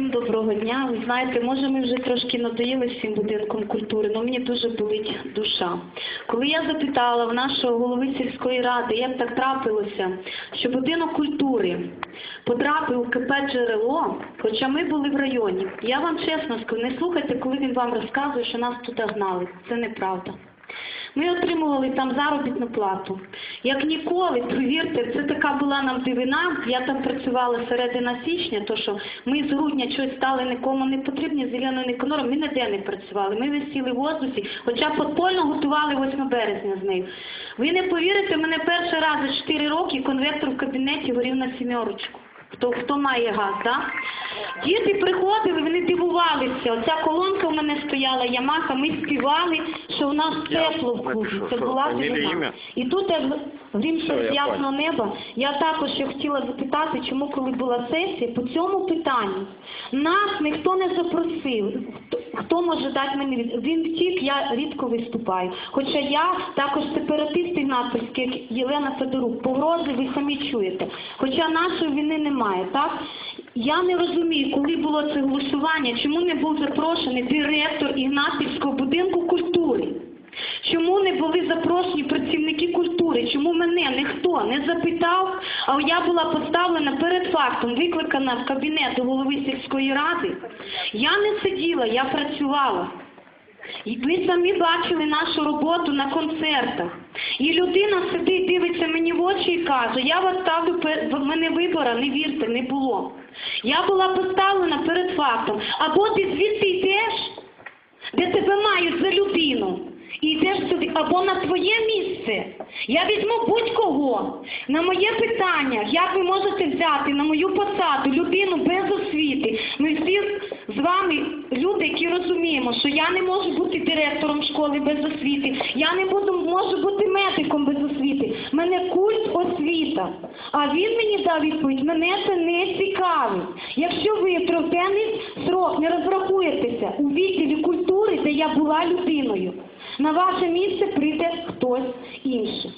Всім доброго дня. Ви знаєте, може ми вже трошки надоїли всім будинком культури, але мені дуже болить душа. Коли я запитала в нашого голови сільської ради, як так трапилося, що будинок культури потрапив у КП джерело, хоча ми були в районі, я вам чесно скажу, не слухайте, коли він вам розказує, що нас тут гнали. Це неправда. Ми отримували там заробітну плату. Як ніколи, повірте, це така була нам дивина. Я там працювала середина січня, то що ми з грудня щось стали нікому не потрібні, зеленою неконором, ми ніде не працювали. Ми висіли в воздусі, хоча подпольно готували 8 березня з нею. Ви не повірите, мене перший раз за 4 роки конвектор в кабінеті горів на сімерочку. Хто, хто має газ, так? Діти приходили, вони дивувалися. Оця колонка в мене стояла, Ямаха, ми співали, що у нас тепло в клубі. Це була зима. І тут грім з ясного неба. Я також ще хотіла запитати, чому коли була сесія, по цьому питанню нас ніхто не запросив. Хто, може дати мені від... Він втік, я рідко виступаю. Хоча я також сепаратист Ігнатівський, як Єлена Федорук. Погрози ви самі чуєте. Хоча нашої війни немає, так? Я не розумію, коли було це голосування, чому не був запрошений директор Ігнатівського будинку культури. Чому не були запрошені працівники культури? Чому мене ніхто не запитав, а я була поставлена перед фактом, викликана в кабінет голови сільської ради? Я не сиділа, я працювала. І ви самі бачили нашу роботу на концертах. І людина сидить, дивиться мені в очі і каже, я вас ставлю, в мене вибора, не вірте, не було. Я була поставлена перед фактом. Або ти звідси йдеш, де тебе мають за людину. І йдеш сюди, або на твоє місце. Я візьму будь-кого. На моє питання, як ви можете взяти на мою посаду людину без освіти. Ми всі з вами люди, які розуміємо, що я не можу бути директором школи без освіти. Я не буду, можу бути медиком без освіти. Мене культ освіта. А він мені дав відповідь, мене це не цікавить. Якщо ви трьохденний срок не розрахуєтеся у відділі культури, де я була людиною, на ваше місце прийде хтось інший.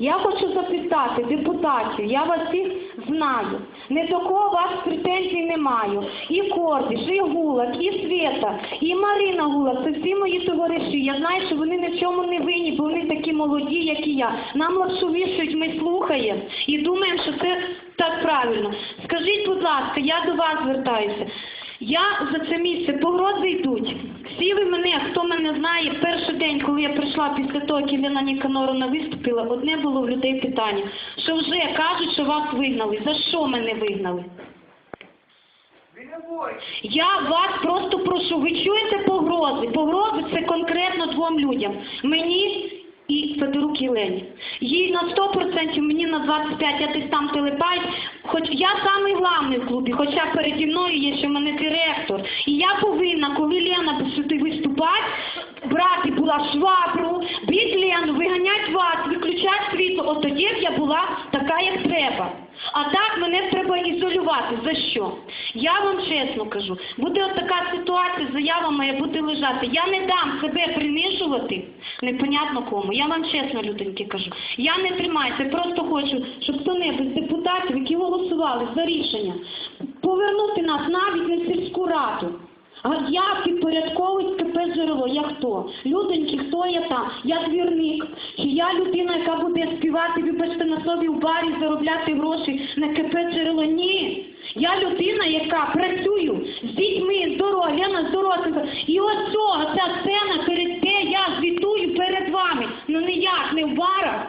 Я хочу запитати депутатів, я вас всіх знаю. Не до кого вас претензій не маю. І Кордиш, і Гулак, і Света, і Марина Гулак, це всі мої товариші. Я знаю, що вони ні в чому не винні, бо вони такі молоді, як і я. Нам лапшу вішують, ми слухаємо і думаємо, що це так правильно. Скажіть, будь ласка, я до вас звертаюся. Я за це місце погрози йдуть. Всі ви мене, хто мене знає, перший день, коли я прийшла після того, як Єлена Ніканоровна виступила, одне було в людей питання, що вже кажуть, що вас вигнали. За що мене вигнали? Я вас просто прошу, ви чуєте погрози? Погрози це конкретно двом людям. Мені і Федорук Єлені. Їй на 100%, мені на 25%, я десь там телепай. Хоч я самий главний в клубі, хоча переді мною є що в мене директор. І я повинна, коли Лена буде сюди виступати, брати була швабру, Лену, виганять вас, виключати світло. От тоді б я була така, як треба. А так мене треба ізолювати. За що? Я вам чесно кажу, буде от така ситуація, заява має бути лежати. Я не дам себе принижувати, непонятно кому. Я вам чесно, люденьки, кажу. Я не тримаюся, просто хочу, щоб хто-небудь з депутатів, які голосували за рішення, повернути нас навіть на сільську раду. А я підпорядковують КП джерело. Я хто? Люденьки, хто я там? Я двірник. Чи я людина, яка буде співати, вибачте, на собі в барі заробляти гроші на КП джерело? Ні. Я людина, яка працюю з дітьми, здорова, Лена здорова. І ось цього, ця сцена, перед те я звітую перед вами. Ну ніяк не в барах.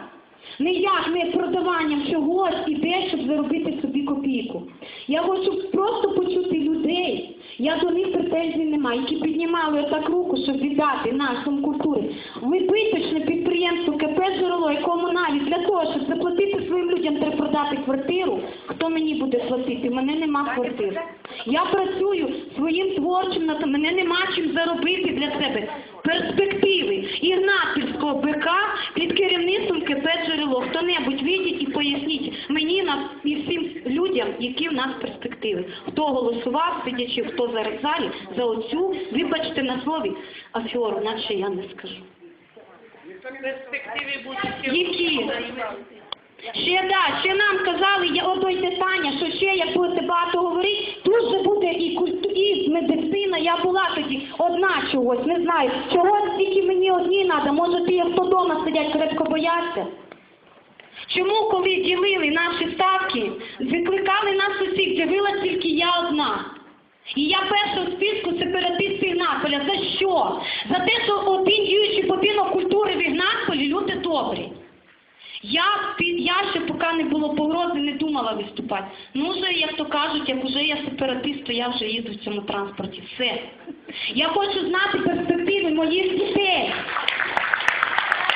Ніяк не продаванням чогось іде, щоб заробити собі копійку. Я хочу просто почути людей. Я до них претензій немає, які піднімали отак руку, щоб віддати нашому культурі. Вибиточне підприємство КП «Джерело» і комуналі для того, щоб заплатити своїм людям, треба продати квартиру. Хто мені буде платити? У мене нема квартири. Я працюю своїм творчим, на мене нема чим заробити для себе. Перспективи Ігнатівського БК під керівництвом КП «Джерело». Хто-небудь відіть і поясніть мені і всім людям, які в нас перспективи. Хто голосував, сидячи, хто зараз в залі, за оцю, вибачте на слові, аферу, наче я не скажу. будуть Які? Ще да, ще нам казали, я ото й питання, що ще як будете багато говорити, тут же буде і культу, чогось, не знаю. Чогось тільки мені одній треба, може ті, хто вдома сидять, крепко бояться. Чому, коли ділили наші ставки, викликали нас усіх, дивилась тільки я одна? І я перша в списку сепаратистів Наполя. За що? За те, що один діючий культури в Ігнаполі, люди добрі. Я, я ще поки не було погрози, не думала виступати. Ну, вже, як то кажуть, як вже я сепаратист, то я вже їду в цьому транспорті. Все. Я хочу знати перспективи моїх дітей.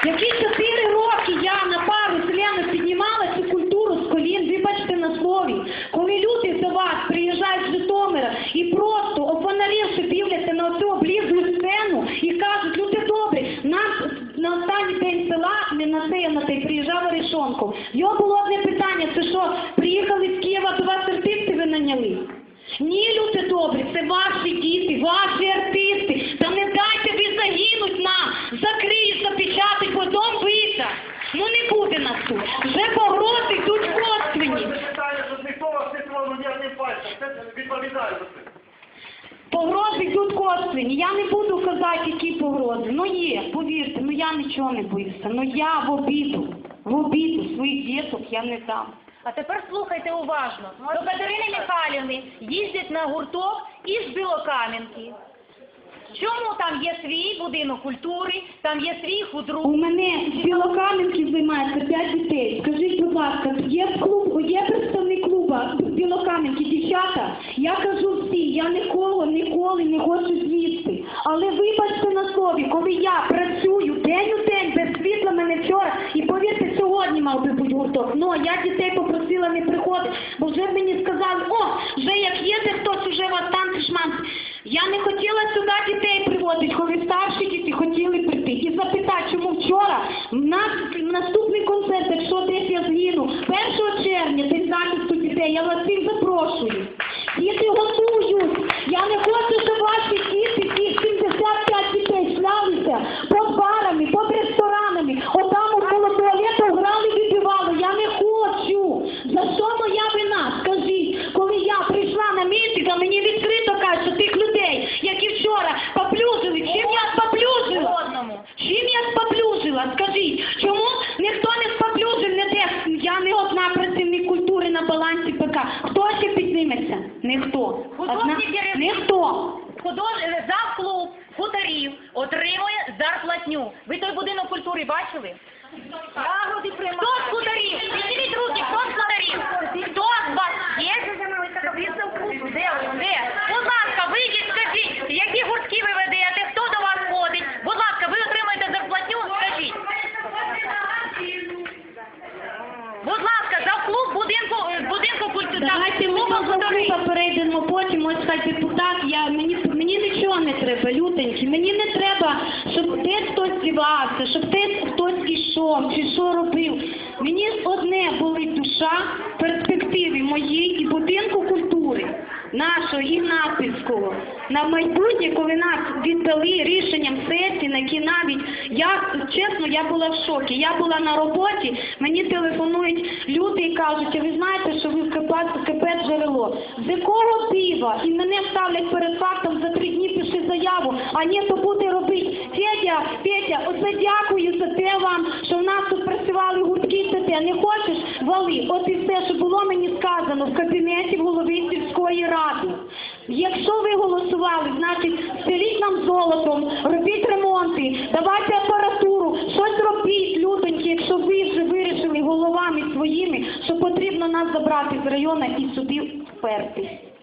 Які чотири роки я на пару Леною піднімала цю культуру з колін, вибачте на слові, коли люди за вас приїжджають з Житомира і просто офонарівши дивляться на цю облізну сцену і кажуть, люди добрі, нас на останній день села, не на а на той, приїжджав Орішонков. Його було одне питання, це що, приїхали з Києва, до вас артисти ви наняли? Ні, люди добрі, це ваші діти, ваші артисти. Та не дайте ви загинуть нам, вийде. Ну не буде нас тут. Вже погрози йдуть що ніхто вас не тронув ні одним пальцем. Це відповідає за це. Погрози йдуть косвені. Я не буду казати, які погрози. Ну є, повірте, ну я нічого не боюся. Ну я в обіду, в обіду своїх діток я не дам. А тепер слухайте уважно. До Катерини Михайлівни їздять на гурток із Білокам'янки. Чому там є свій будинок культури, там є свій худрук? У мене з Білокам'янки займається 5 дітей. Скажіть, будь ласка, є клуб, є представник клуба Білокам'янки, дівчата? Я кажу всі, я нікого ніколи не хочу з'їсти. Але вибачте на слові, коли я працюю день у день без світла мене вчора, і повірте, сьогодні мав би бути гурток. Ну, я дітей попросила не приходити, бо вже мені сказали, о, вже як їде хтось, уже вас танці шманці. Я не хотіла сюди дітей приводити, коли старші діти хотіли прийти. І запитати, чому вчора в нас наступний концерт, якщо десь я згину, 1 червня, день захисту дітей, я вас всіх запрошую. Діти готують. Я не хочу, щоб ваші діти, ті 75 дітей шлялися під барами, під ресторанами, отам около туалету грали, вибивали. Я не хочу. За що моя вина? Скажіть, коли я прийшла на мітинг, а мені відкрито кажуть, що тих людей, які вчора поплюжили, чим я споплюжила? Одному. Чим я споплюжила? Скажіть, чому ніхто не споплюжив, не де? Я не одна працівник культури на балансі ПК. Хто ще підніметься? Ніхто. Одна... Художній керівник. Ніхто. Худож... Завклуб хуторів отримує зарплатню. Ви той будинок культури бачили? Хто з хуторів? Підніміть руки, хто з хуторів? Хто з вас є? Де? Де? Будь ласка, вийдіть, скажіть, які гуртки ви ведете, хто до вас ходить? Будь ласка, ви отримаєте зарплатню, скажіть. Будь ласка, за клуб будинку, Давайте ми до перейдемо потім, ось хай депутат, я, мені, мені нічого не треба, лютенькі, мені не треба, щоб десь хтось співався, щоб десь хтось ішов, чи що робив. Мені одне болить душа в перспективі моїй і нашого Ігнатівського. На майбутнє, коли нас віддали рішенням сесії, на які навіть я чесно, я була в шокі. Я була на роботі, мені телефонують люди і кажуть, а ви знаєте, що ви в КП, З якого дива? І мене ставлять перед фактом за три дні пиши заяву, а ні, то буде робити. Федя, Петя, оце дякую за те вам, що в нас тут працювали гуртки це те. Не хочеш? Вали. От і все, що було мені сказано в кабінеті голови сільської ради. Якщо ви голосували, значить стеліть нам золотом, робіть ремонти, давайте апаратуру, щось робіть, людоньки, якщо ви вже вирішили головами своїми, що потрібно нас забрати з району і сюди fuerte.